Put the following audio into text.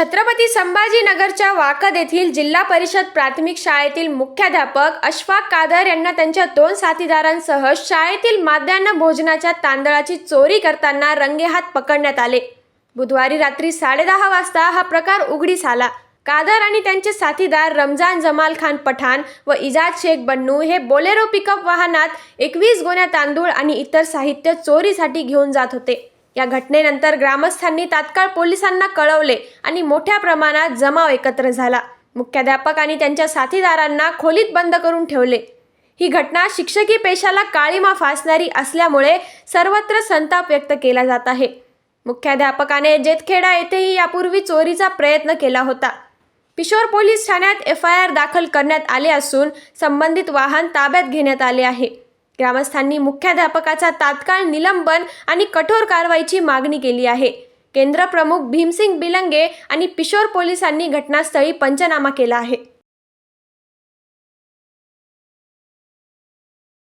छत्रपती संभाजीनगरच्या वाकद येथील जिल्हा परिषद प्राथमिक शाळेतील मुख्याध्यापक अशफाक कादर यांना त्यांच्या दोन साथीदारांसह शाळेतील माध्यान्ह भोजनाच्या तांदळाची चोरी करताना रंगेहात पकडण्यात आले. बुधवारी रात्री साडेदहा वाजता हा प्रकार उघडीस आला. कादर आणि त्यांचे साथीदार रमजान जमाल खान पठाण व इजाज शेख बन्नू हे बोलेरो पिकअप वाहनात एकवीस गोण्या तांदूळ आणि इतर साहित्य चोरीसाठी घेऊन जात होते. या घटनेनंतर ग्रामस्थांनी तात्काळ पोलिसांना कळवले आणि मोठ्या प्रमाणात जमाव एकत्र झाला. मुख्याध्यापक आणि त्यांच्या साथीदारांना खोलीत बंद करून ठेवले. ही घटना शिक्षकी पेशाला काळीमा फासणारी असल्यामुळे सर्वत्र संताप व्यक्त केला जात आहे. मुख्याध्यापकाने जेतखेडा येथेही यापूर्वी चोरीचा प्रयत्न केला होता. पिशोर पोलीस ठाण्यात एफ आय आर दाखल करण्यात आले असून संबंधित वाहन ताब्यात घेण्यात आले आहे. ग्रामस्थांनी मुख्याध्यापकाचा तात्काळ निलंबन आणि कठोर कारवाईची मागणी केली आहे. केंद्रप्रमुख भीमसिंग बिलंगे आणि पिशोर पोलिसांनी घटनास्थळी पंचनामा केला आहे.